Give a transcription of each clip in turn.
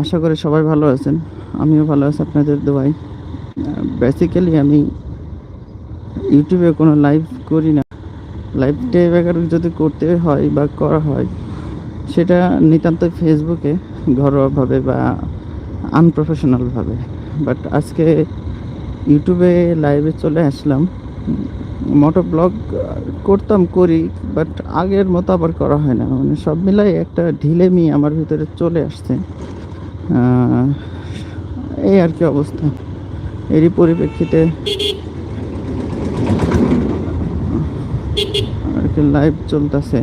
আশা করি সবাই ভালো আছেন। আমিও ভালো আছি আপনাদের দোয়াই বেসিক্যালি আমি ইউটিউবে কোনো লাইভ করি না। লাইভ টেবাগার যদি করতে হয় বা করা হয়, সেটা নিতান্ত ফেসবুকে ঘরোয়াভাবে বা আনপ্রফেশনালভাবে বাট আজকে ইউটিউবে লাইভে চলে আসলাম। মোটো ব্লগ করতাম, করি বাট আগের মতো আবার করা হয় না। মানে সব মিলাই একটা ঢিলেমি আমার ভিতরে চলে আসছে। এই আর কি অবস্থা। এরই পরিপ্রেক্ষিতে আর কি লাইভ চলতেছে।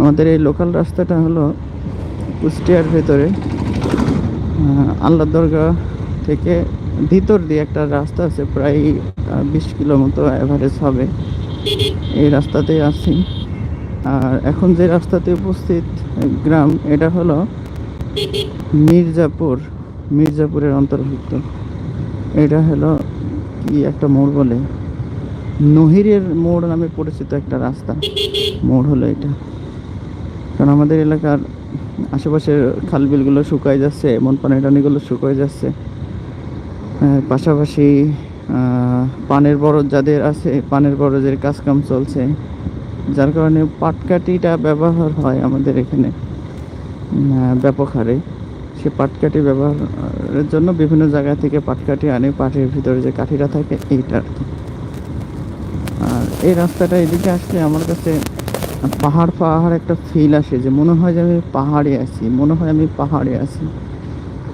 আমাদের এই লোকাল রাস্তাটা হলো কুষ্টিয়ার ভেতরে। আহ, আল্লাহ দরগা থেকে ভিতর দিয়ে একটা রাস্তা আছে প্রায় বিশ কিলো মতো অ্যাভারেজ হবে। এই রাস্তাতেই আছি। আর এখন যে রাস্তাতে উপস্থিত গ্রাম, এটা হলো মির্জাপুর, মির্জাপুরের অন্তর্ভুক্ত। এটা হলো কি একটা মোড় বলে? নহিরের মোড় নামে পরিচিত একটা রাস্তা। মোড় হলো এটা। কারণ আমাদের এলাকার আশেপাশের খালবিলগুলো শুকায় যাচ্ছে, এমন পানি টানিগুলো শুকায় যাচ্ছে। পাশাপাশি পানের বরজ যাদের আছে, পানের বরজের কাজকাম চলছে। যার কারণে পাটকাঠিটা ব্যবহার হয় আমাদের এখানে। ব্যাপক হারে। সে পাটকাঠি ব্যবহারের জন্য বিভিন্ন জায়গা থেকে পাটকাঠি আনে, পাটের ভিতরে যে কাঠিটা থাকে এইটা আর কি। আর এই রাস্তাটা এদিকে আসলে আমার কাছে পাহাড় পাহাড় একটা ফিল আসে যে মনে হয় যে আমি পাহাড়ে আছি, মনে হয় আমি পাহাড়ে আছি।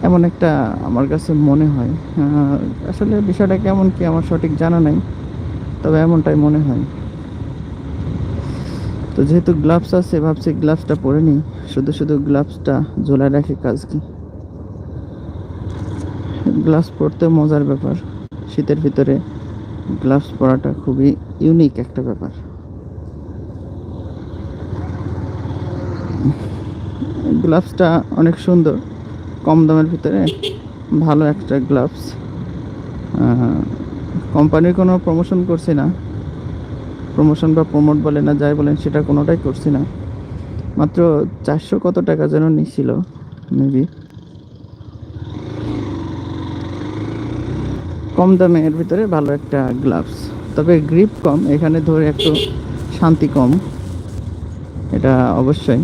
এমন একটা আমার কাছে মনে হয়। আসলে বিষয়টা কেমন কি আমার সঠিক জানা নাই, তবে এমনটাই মনে হয়। তো যেহেতু গ্লাভস আছে, ভাবছি গ্লাভসটা পরে নিই। শুধু শুধু গ্লাভসটা ঝোলায় রাখে কাজ কি। গ্লাভস পরতে মজার ব্যাপার। শীতের ভিতরে গ্লাভস পরাটা খুবই ইউনিক একটা ব্যাপার। গ্লাভসটা অনেক সুন্দর। কম দামের ভিতরে ভালো একটা গ্লাভস কোম্পানির কোনো প্রমোশন করছি না। প্রমোশন বা প্রমোট বলে না, যাই বলেন, সেটা কোনোটাই করছি না। মাত্র চারশো কত টাকা যেন নিছিল মেবি কম দামে এর ভিতরে ভালো একটা গ্লাভস তবে গ্রিপ কম, এখানে ধরে একটু শান্তি কম। এটা অবশ্যই।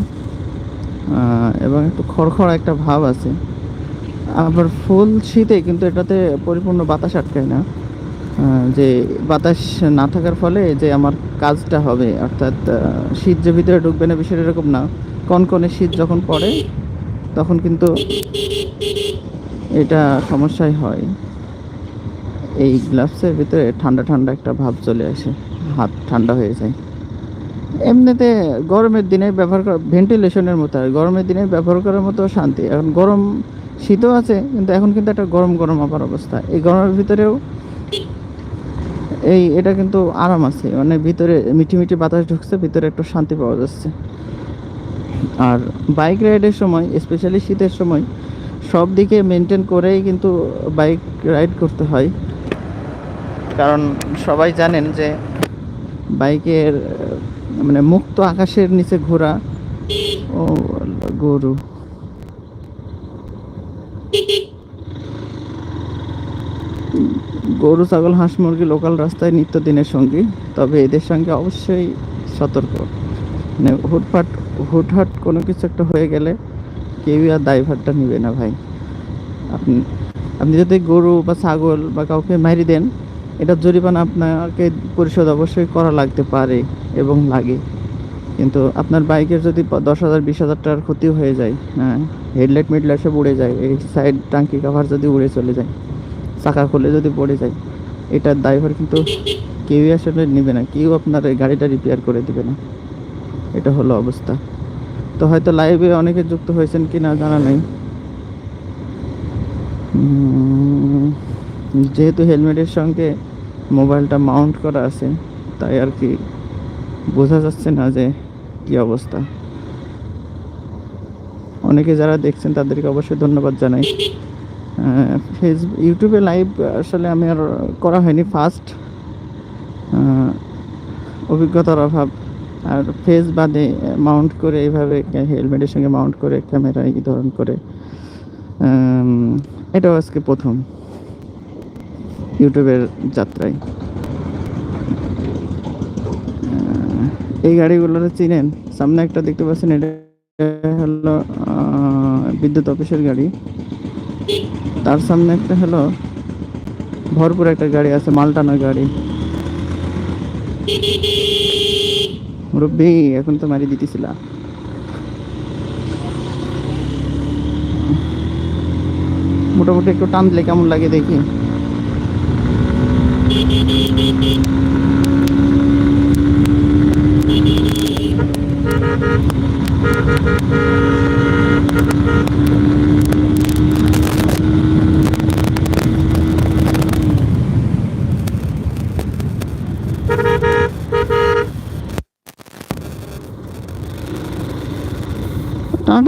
এবং একটু খড়খড়া একটা ভাব আছে। আবার ফুল শীতে কিন্তু এটাতে পরিপূর্ণ বাতাস আটকায় না। যে বাতাস না থাকার ফলে যে আমার কাজটা হবে, অর্থাৎ শীত যে ভিতরে ঢুকবে না বিষয়টা এরকম না। কনকনে শীত যখন পড়ে, তখন কিন্তু এটা সমস্যাই হয়। এই গ্লাভসের ভিতরে ঠান্ডা ঠান্ডা একটা ভাব চলে আসে, হাত ঠান্ডা হয়ে যায়। এমনিতে গরমের দিনে ব্যবহার করা, ভেন্টিলেশনের মতো আর, গরমের দিনে ব্যবহার করার মতো শান্তি। এখন গরম, শীতও আছে, কিন্তু এখন কিন্তু একটা গরম গরম আবার অবস্থা। এই গরমের ভিতরেও এই, এটা কিন্তু আরাম আছে। মানে ভিতরে মিঠি মিঠি বাতাস ঢুকছে, ভিতরে একটু শান্তি পাওয়া যাচ্ছে। আর বাইক রাইডের সময় স্পেশালি শীতের সময়, সব দিকে মেনটেন করেই কিন্তু বাইক রাইড করতে হয়। কারণ সবাই জানেন যে বাইকের মানে মুক্ত আকাশের নিচে ঘোরা, ও গরু। গরু, ছাগল, হাঁস, মুরগি লোকাল রাস্তায় নিত্যদিনের সঙ্গী, তবে এদের সঙ্গে অবশ্যই সতর্ক। মানে হুটফাট হুটহাট কোনো কিছু একটা হয়ে গেলে কেউই আর দায়ভারটা নেবে না ভাই। আপনি আপনি যদি গরু বা ছাগল বা কাউকে মারি দেন, এটা জরিমানা আপনাকে পরিশোধ অবশ্যই করা লাগতে পারে এবং লাগে। কিন্তু আপনার বাইকের যদি দশ হাজার, বিশ হাজার টাকার ক্ষতি হয়ে যায় হ্যাঁ হেডলাইট মিডলাইট সব উড়ে যায়, এই সাইড টাঙ্কি কাভার যদি উড়ে চলে যায়। চাকা খুলে যদি পড়ে যায় এটার ড্রাইভার কিন্তু কেউই আসলে নেবে না, কেউ আপনার এই গাড়িটা রিপেয়ার করে দেবে না। এটা হলো অবস্থা। তো হয়তো লাইভে অনেকে যুক্ত হয়েছেন কি না জানা নেই। যেহেতু হেলমেটের সঙ্গে মোবাইলটা মাউন্ট করা আছে, তাই আর কি বোঝা যাচ্ছে না যে কি অবস্থা। অনেকে যারা দেখছেন তাদেরকে অবশ্যই ধন্যবাদ জানাই। ফেসবুক ইউটিউবে লাইভ আসলে আমি আর করা হয়নি ফার্স্ট অভিজ্ঞতার অভাব। আর ফেস বাদে মাউন্ট করে এইভাবে হেলমেটের সঙ্গে মাউন্ট করে ক্যামেরা এই ধরন করে। এটাও আজকে প্রথম ইউটিউবের যাত্রায়। এই গাড়িগুলো চিনেন? সামনে একটা দেখতে পাচ্ছেন, এটা হলো বিদ্যুৎ অফিসের গাড়ি। তার সামনে একটা হলো ভরপুর একটা গাড়ি আছে মালটানো গাড়ি। মুরব্বী, এখন তো মারি দিতেছিলা। মোটামুটি একটু টান দিলে কেমন লাগে দেখি।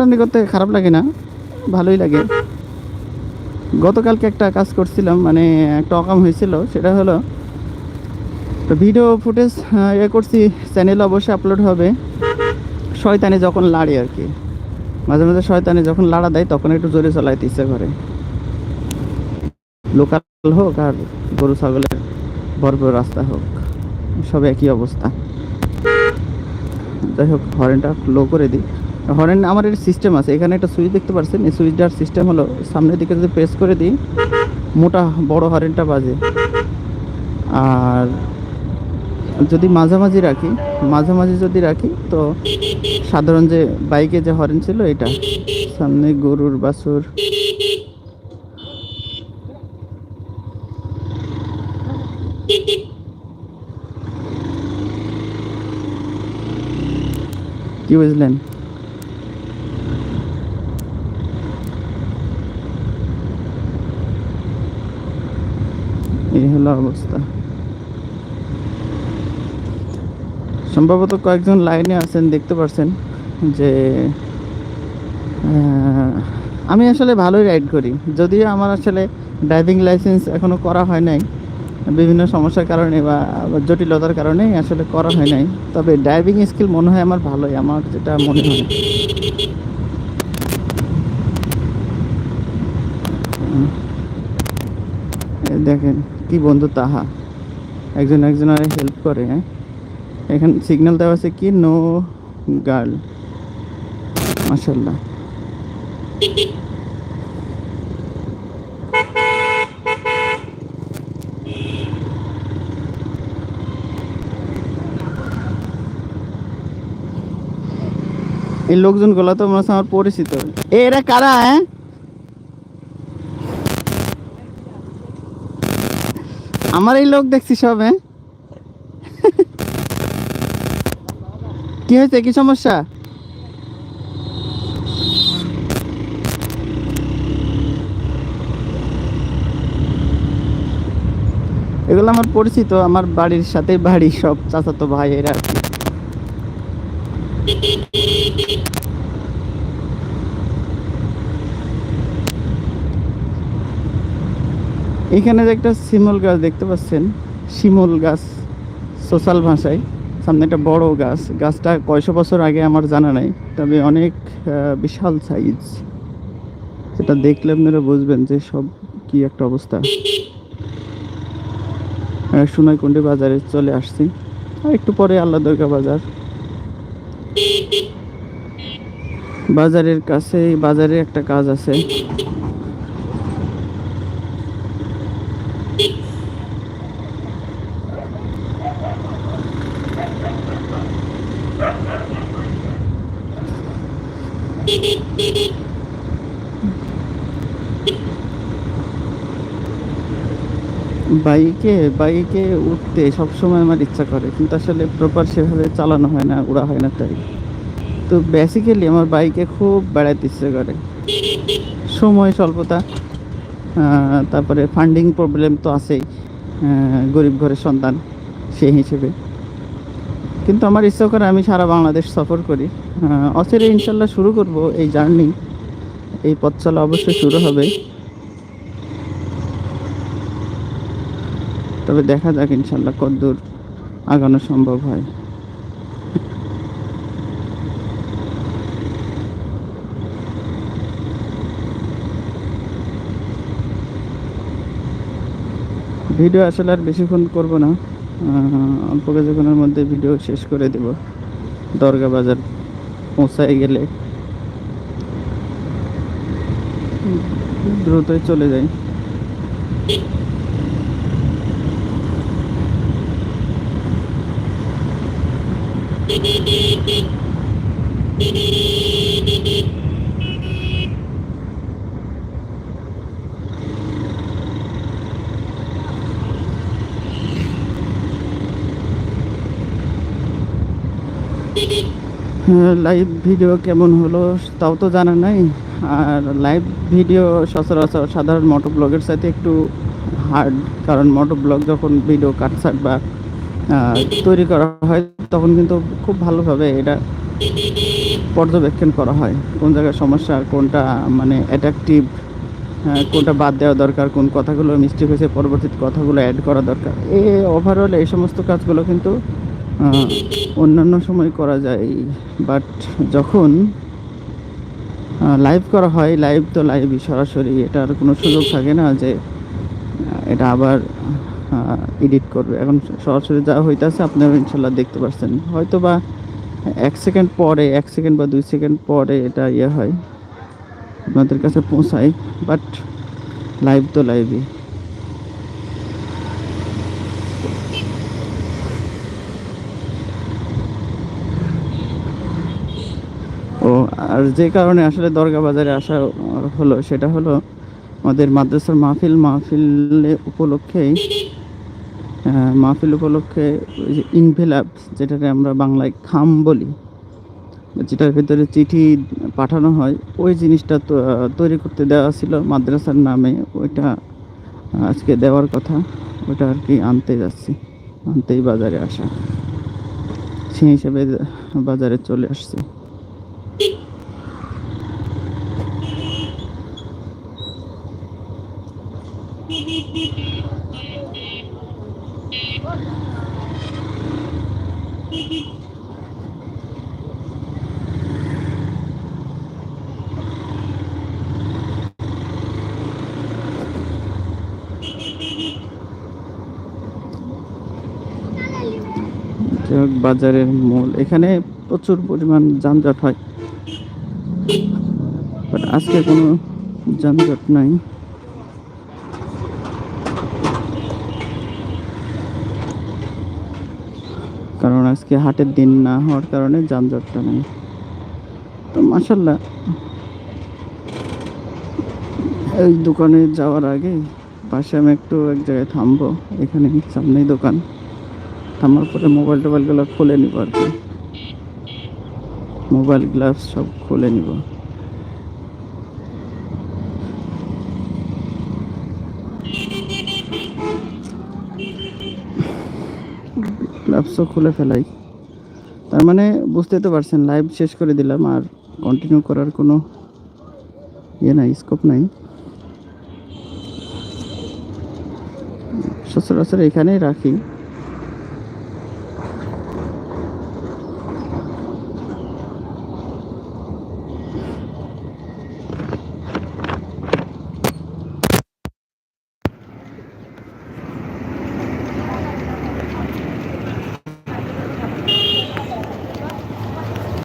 টানাটানি করতে খারাপ লাগে না, ভালোই লাগে। গতকালকে একটা কাজ করছিলাম মানে একটা অকাম হয়েছিল, সেটা হলো, তো ভিডিও ফুটেজ ইয়ে করছি চ্যানেলে অবশ্যই আপলোড হবে। শয়তানে যখন লাড়ে আর কি। মাঝে মাঝে শয়তানে যখন লাড়া দেয়, তখন একটু জোরে চালাইতে ইচ্ছে করে। লোকাল হোক আর গরু, ছাগলের ভরপুর রাস্তা হোক, সব একই অবস্থা। যাই হোক হরেনটা লো করে দিই। হরেন আমার এর সিস্টেম আছে, এখানে একটা সুইচ দেখতে পাচ্ছেন এই সুইচটার সিস্টেম হলো সামনের দিকে যদি প্রেস করে দিই, মোটা বড় হরেনটা বাজে। আর যদি মাঝামাঝি রাখি, মাঝামাঝি যদি রাখি, তো সাধারণ যে বাইকে যে হরেন ছিল এটা, সামনে গরুর বাছুর। কি বুঝলেন? অবস্থা। সম্ভবত কয়েকজন লাইনে আছেন, দেখতে পারছেন যে আমি আসলে ভালোই রাইড করি। যদিও আমার আসলে ড্রাইভিং লাইসেন্স এখনও করা হয় নাই। বিভিন্ন সমস্যার কারণে বা জটিলতার কারণে আসলে করা হয় নাই। তবে ড্রাইভিং স্কিল মনে হয় আমার ভালোই, আমার যেটা মনে হয় উম, এই দেখেন কি বন্ধু তাহা। একজন একজনের হেল্প করে হ্যাঁ? এখানে সিগন্যাল দেওয়া আছে কি? নো গার্ল মাশাল্লাহ এই লোকজনগুলো তো মনে হচ্ছে আমার পরিচিত। এরা কারা হ্যাঁ? আমার এই লোক দেখছি সব। কি হয়েছে? কি সমস্যা? এগুলো আমার পরিচিত, আমার বাড়ির সাথে বাড়ি সব চাচাতো ভাই এরা আর কি। এখানে যে একটা শিমল গাছ দেখতে পাচ্ছেন, শিমল গাছ সোশ্যাল ভাষায়, সামনে একটা বড় গাছ। গাছটা কয়শো বছর আগে আমার জানা নাই, তবে অনেক বিশাল সাইজ সেটা দেখলে আপনারা বুঝবেন যে সব কি একটা অবস্থা। সোনাইকুণ্ডি বাজারে চলে আসছি। আর একটু পরে আল্লাহ দুর্গা বাজার। বাজারের কাছে বাজারে একটা কাজ আছে। বাইকে বাইকে উঠতে সবসময় আমার ইচ্ছা করে, কিন্তু আসলে প্রপার সেভাবে চালানো হয় না, উড়া হয় না তাই। তো বেসিক্যালি আমার বাইকে খুব বেড়াতে ইচ্ছে করে। সময় স্বল্পতা তারপরে ফান্ডিং প্রবলেম তো আছেই গরিব ঘরের সন্তান সেই হিসেবে। কিন্তু আমার ইচ্ছা করে আমি সারা বাংলাদেশ সফর করি। অচেরে ইনশাল্লাহ শুরু করব এই জার্নি এই পথ চলা অবশ্যই শুরু হবে। তবে দেখা যাক ইনশাল্লাহ কতদূর আগানো সম্ভব হয়। ভিডিও আসলে আর বেশিক্ষণ করব না। অল্প কিছুক্ষণের মধ্যে ভিডিও শেষ করে দেব। দরগা বাজার পৌঁছায় গেলে দ্রুতই চলে যাই। লাইভ ভিডিও কেমন হলো তাও তো জানা নাই। আর লাইভ ভিডিও সচরাচর সাধারণ মোটো ব্লগের সাথে একটু হার্ড কারণ মোটো ব্লগ যখন ভিডিও কাটছাট বা তৈরি করা হয়, তখন কিন্তু খুব ভালোভাবে এটা পর্যবেক্ষণ করা হয়, কোন জায়গায় সমস্যা, কোনটা মানে অ্যাট্রাকটিভ কোনটা বাদ দেওয়া দরকার, কোন কথাগুলো মিস্টেক হয়েছে, পরবর্তীতে কথাগুলো অ্যাড করা দরকার। এই ওভারঅল এই সমস্ত কাজগুলো কিন্তু অন্যান্য সময় করা যায় বাট যখন লাইভ করা হয় লাইভ তো লাইভই সরাসরি, এটার কোনো সুযোগ থাকে না যে এটা আবার এডিট করবে। এখন সরাসরি যা হইতাছে আপনারা ইনশাল্লাহ দেখতে পাচ্ছেন হয়তো বা এক সেকেন্ড পরে, এক সেকেন্ড বা দুই সেকেন্ড পরে এটা ইয়ে হয়, আপনাদের কাছে পৌঁছায় বাট লাইভ তো লাইভই ও, আর যে কারণে আসলে দরগা বাজারে আসা হলো, সেটা হলো আমাদের মাদ্রাসার মাহফিল, মাহফিলে উপলক্ষেই মাহফিল উপলক্ষে ওই যে ইনভেলাপ, যেটাকে আমরা বাংলায় খাম বলি যেটার ভিতরে চিঠি পাঠানো হয়, ওই জিনিসটা তৈরি করতে দেওয়া ছিল মাদ্রাসার নামে, ওইটা আজকে দেওয়ার কথা, ওইটা আর কি আনতে যাচ্ছি, আনতেই বাজারে আসা। সেই হিসাবে বাজারে চলে আসছি। বাজারের মোল। এখানে প্রচুর পরিমাণ যানজট হয়। বাট আজকে কোনো যানজট নাই। কারণ আজকে হাটের দিন না হওয়ার কারণে যানজটটা নেই। তো মাসাল্লাহ এই দোকানে যাওয়ার আগে পাশে আমি একটু এক জায়গায় থামবো। এখানে সামনেই দোকান। থামার পরে মোবাইল টোবাইলগুলো খুলে নিব আর কি। মোবাইল গ্লাভস সব খুলে নিব। গ্লাভসও খুলে ফেলাই। তার মানে বুঝতে তো পারছেন লাইভ শেষ করে দিলাম আর কন্টিনিউ করার কোনো ইয়ে নাই স্কোপ নাই। সচরাচর এখানেই রাখি।